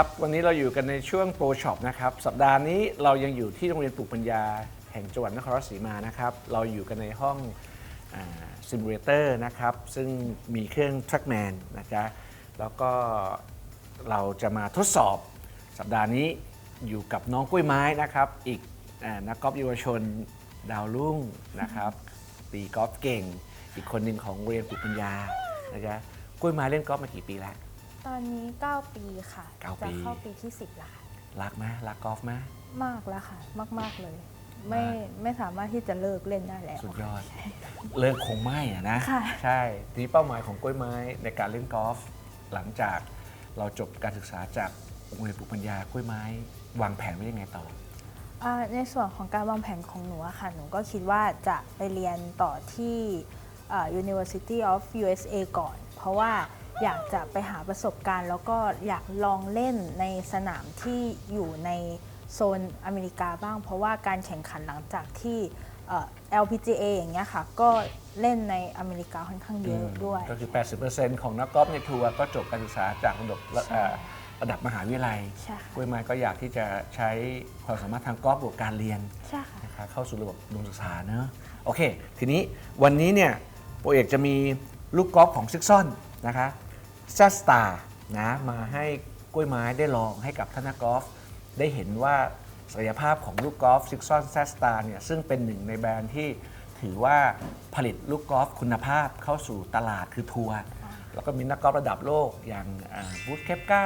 ครับ วันนี้เราอยู่กันในช่วงโปรช็อปนะครับ สัปดาห์นี้เรายังอยู่ที่โรงเรียนปลูกปัญญา แห่งจังหวัดนครราชสีมานะครับ เราอยู่กันในห้องซิมูเลเตอร์นะครับ ซึ่งมีเครื่อง Trackman นะจ๊ะแล้วก็เราจะมาทดสอบสัปดาห์นี้อยู่กับน้องกล้วยไม้นะครับ อีกอนักกอล์ฟเยาวชนดาวรุ่งนะครับตีกอล์ฟเก่ง อีกคนหนึ่งของโรงเรียนปลูกปัญญานะจ๊ะกล้วยไม้เล่นกอล์ฟมากี่ปีแล้ว ตอนนี้ 9 ปีค่ะเก้าจะปี เข้าปีที่ 10แล้วค่ะรักไหมรักกอล์ฟไหม มากแล้วค่ะ มาก ๆ เลย ไม่ไม่สามารถที่จะเลิกเล่นได้แล้ว สุดยอด เลิกคงไม่อะนะ ค่ะ ใช่ทีนี้เป้าหมายของกล้วยไม้ในการเล่นกอล์ฟหลังจากเราจบการศึกษาจากโรงเรียนปลูกปัญญากล้วยไม้ วางแผนไว้ยังไงต่อ อ่าในส่วนของการวางแผนของหนูอะค่ะ หนูก็คิดว่าจะไปเรียนต่อที่อ่า University of USA ก่อน เพราะว่า อยากจะไปหาประสบการณ์ แล้วก็อยากลองเล่นในสนามที่อยู่ในโซนอเมริกาบ้าง เพราะว่าการแข่งขันหลังจากที่เอ่อ LPGA อย่างเงี้ยค่ะ ก็เล่นในอเมริกาค่อนข้างเยอะด้วย ก็คือ 80%ของนักกอล์ฟในทัวร์ก็จบการศึกษาจากระดับใช่เอ่อระดับมหาวิทยาลัยใช่ค่ะกล้วยไม้ก็อยากที่จะใช้ความสามารถทางกอล์ฟบวกการเรียนใช่ค่ะนะคะเข้าสู่ระบบอุดมศึกษาเนอะโอเค ทีนี้วันนี้เนี่ยโปรเอกจะมีลูกกอล์ฟของซิกซอนนะคะ ซัสตานะมาให้กล้วยไม้ได้ลองให้กับท่านนักกอล์ฟได้เห็นว่าศักยภาพของลูกกอล์ฟซิกซอนซัสตาเนี่ยซึ่งเป็นหนึ่งในแบรนด์ที่ถือว่าผลิตลูกกอล์ฟคุณภาพเข้าสู่ตลาดคือทัวร์แล้วก็มีนักกอล์ฟระดับโลกอย่างบูธเคปกา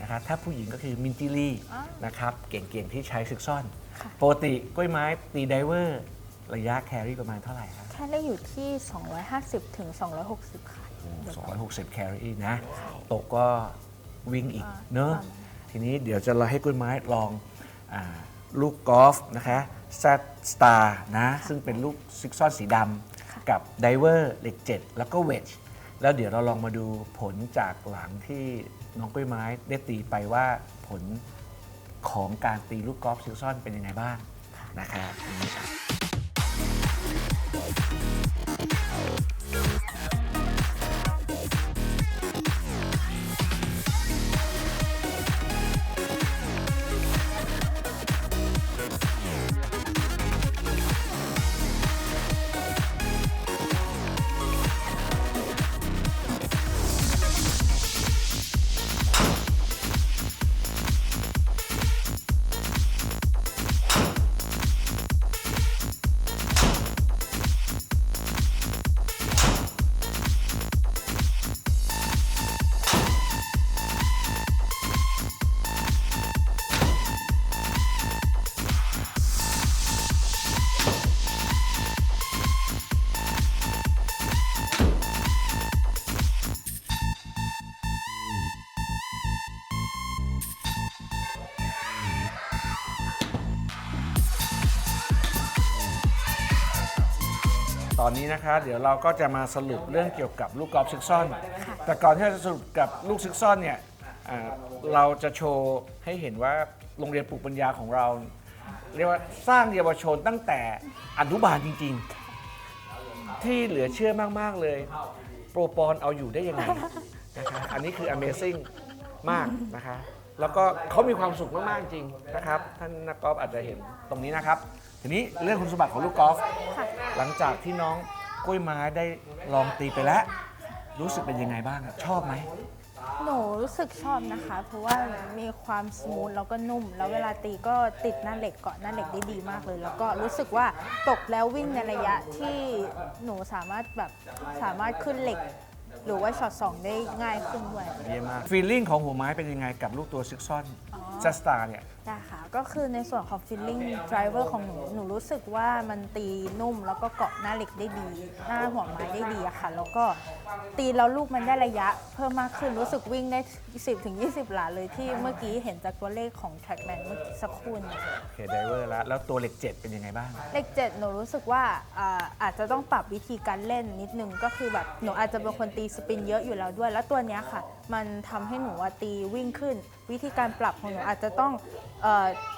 นะคะถ้าผู้หญิงก็คือมินจิลีอ๋อนะครับเก่งๆที่ใช้ซิกซอนค่ะปกติกล้วยไม้ตีไดเวอร์ระยะแครี่ประมาณเท่าไหร่ครับแค่ได้อยู่ที่ 250ถึง260 ค่ะ เดี๋ยวก่อน260 แครี่นะ ตกก็วิ่งอีกอ่าเนอะประมาณทีนี้เดี๋ยวจะเราให้กล้วยไม้ลองอาลูกกอล์ฟนะคะแซดสตาร์นะ ซึ่งเป็นลูกซิกซอนสีดำกับไดเวอร์เหล็ก7แล้วก็เวจแล้วเดี๋ยวเราลองมาดูผลจากหลังที่น้องกล้วยไม้ได้ตีไปว่าผลของการตีลูกกอล์ฟซิกซอนเป็นยังไงบ้างนะคะอันนี้ครับ ตอนนี้นะคะ เดี๋ยวเราก็จะมาสรุปเรื่องเกี่ยวกับลูกกอล์ฟซิกซอน แต่ก่อนที่เราจะสรุปกับลูกซิกซอนเนี่ยอ่าเราจะโชว์ให้เห็นว่าโรงเรียนปลูกปัญญาของเรา เรียกว่าสร้างเยาวชนตั้งแต่อนุบาลจริง ๆ ที่เหลือเชื่อมากๆเลย โปรปอนเอาอยู่ได้ยังไงนะคะอันนี้คือ Amazing มากนะคะ แล้วก็เขามีความสุขมาก ๆ จริงนะครับ ท่านนักกอล์ฟอาจจะเห็นตรงนี้นะครับ ทีนี้เรื่องคุณสมบัติของลูกกอล์ฟค่ะ หลังจากที่น้องกล้วยไม้ได้ลองตีไปแล้ว รู้สึกเป็นยังไงบ้างอะชอบไหม หนูรู้สึกชอบนะคะ เพราะว่ามีความสมูทแล้วก็นุ่ม แล้วเวลาตีก็ติดหน้าเหล็กเกาะหน้าเหล็กได้ดีมากเลย แล้วก็รู้สึกว่าตกแล้ววิ่งในระยะที่หนูสามารถแบบสามารถขึ้นเหล็ก หรือว่าช็อตสองได้ง่ายขึ้นด้วย เยี่ยมมากฟีลลิ่งของหัวไม้เป็นยังไงกับลูกตัวซิกซอนอ๋อจัสตาเนี่ย ได้ค่ะ ก็คือในส่วนของ feeling driver ของหนู หนูรู้สึกว่ามันตีนุ่มแล้วก็เกาะหน้าเหล็กได้ดี หน้าหัวไม้ได้ดีอะค่ะ แล้วก็ตีแล้วลูกมันได้ระยะเพิ่มมากขึ้น รู้สึกวิ่งได้ 10ถึง20 หลาเลยที่เมื่อกี้เห็นจากตัวเลขของ trackman เมื่อกี้สักครู่นี้โอเคไดเวอร์แล้ว แล้วตัวเหล็กเจ็ดเป็นยังไงบ้าง เลขเจ็ดหนูรู้สึกว่าอ่าอาจจะต้องปรับวิธีการเล่นนิดนึง ก็คือแบบหนูอาจจะเป็นคนตีสปินเยอะอยู่แล้วด้วย แล้วตัวเนี้ยค่ะ มันทำให้หนูว่าตีวิ่งขึ้น วิธีการปรับของหนูอาจจะต้องเอ่อ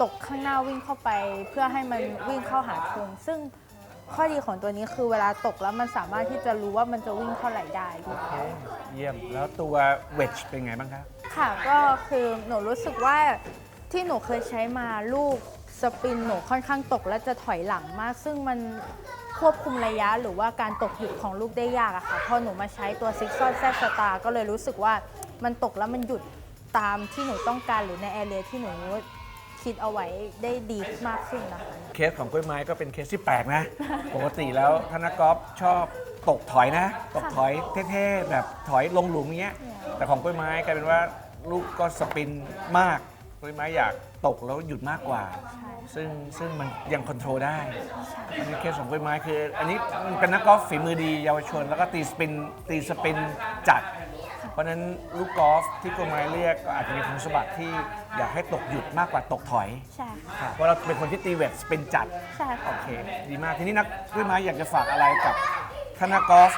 ตกข้างหน้าวิ่งเข้าไป เพื่อให้มันวิ่งเข้าหาธงซึ่งข้อดีของตัวนี้คือเวลาตกแล้วมันสามารถที่จะรู้ว่ามันจะวิ่งเท่าไหร่ได้ด้วย เยี่ยม แล้วตัวเวจเป็นไงบ้างครับค่ะก็คือหนูรู้สึกว่าที่หนูเคยใช้มาลูกสปินหนูค่อนข้างตกและจะถอยหลังมาก ซึ่งมันควบคุมระยะหรือว่าการตกหยุดของลูกได้ยากอะค่ะพอหนูมาใช้ตัวซิกซอนแซสตาก็เลยรู้สึกว่ามันตกแล้วมันหยุดตามที่หนูต้องการหรือในแอเรียที่หนู คิดเอาไว้ได้ดีมากขึ้นนะคะ เคสของกล้วยไม้ก็เป็นเคสที่แปลกนะ ปกติแล้วธนกอล์ฟชอบตกถอยนะ ตกถอยเท่ๆแบบถอยลงหลุมอย่างเงี้ย แต่ของกล้วยไม้กลายเป็นว่าลูกก็สปินมากกล้วยไม้อยากตกแล้วหยุดมากกว่า ซึ่งซึ่งมันยังคอนโทรลได้อันนี้เคสของกล้วยไม้คือ อันนี้เป็นนักกอล์ฟฝีมือดีเยาวชน แล้วก็ตีสปินตีสปินจัด เพราะฉะนั้นลูกกอล์ฟที่กล้วยไม้เรียกก็อาจจะมีคุณสมบัติที่อยากให้ตกหยุดมากกว่าตกถอยใช่ค่ะค่ะเพราะเราเป็นคนที่ตีเวทสปินจัด ใช่ค่ะโอเค ดีมาก ทีนี้นักกล้วยไม้อยากจะฝากอะไรกับท่านนักกอล์ฟ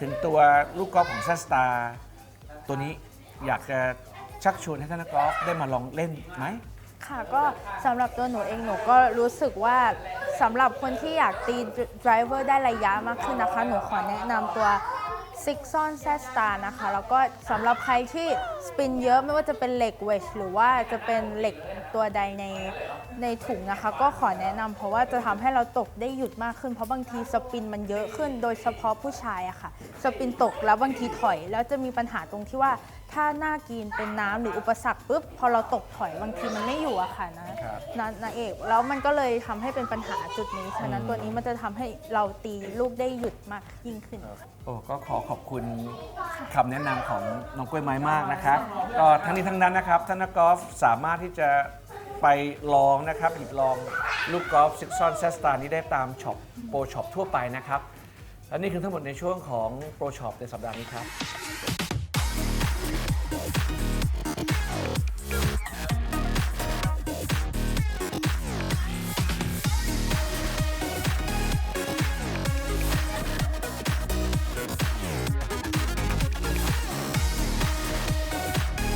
ถึงตัวลูกกอล์ฟของซัสตาร์ตัวนี้อยากจะชักชวนให้ท่านนักกอล์ฟได้มาลองเล่นไหม ค่ะก็สำหรับตัวหนูเองหนูก็รู้สึกว่าสำหรับคนที่อยากตี driver ได้ระยะมากขึ้นนะคะ หนูขอแนะนำตัว ซิกซอนแซสตานะคะ แล้วก็สำหรับใครที่สปินเยอะไม่ว่าจะเป็นเหล็กเวชหรือว่าจะเป็นเหล็กตัวใดใน ในถุงนะคะ ก็ขอแนะนำเพราะว่าจะทำให้เราตกได้หยุดมากขึ้น เพราะบางทีสปินมันเยอะขึ้น โดยเฉพาะผู้ชายอะค่ะ สปินตกแล้วบางทีถอย แล้วจะมีปัญหาตรงที่ว่าถ้าหน้ากินเป็นน้ำหรืออุปสรรคปุ๊บพอเราตกถอยบางทีมันไม่อยู่อะค่ะนะครับนะนาเอกแล้วมันก็เลยทำให้เป็นปัญหาจุดนี้ฉะนั้นตัวนี้มันจะทำให้เราตีลูกได้หยุดมากยิ่งขึ้นโอ้ก็ขอขอบคุณคำแนะนำของน้องกล้วยไม้มากนะครับก็ทั้งนี้ทั้งนั้นนะครับท่านนักกอล์ฟสามารถที่จะ ไปลองนะครับหยิบลองลูกกอล์ฟซิกซอนเซสตานี้ได้ตามช็อปโปรช็อปทั่วไปนะครับและนี่คือทั้งหมดในช่วงของโปรช็อปในสัปดาห์นี้ครับ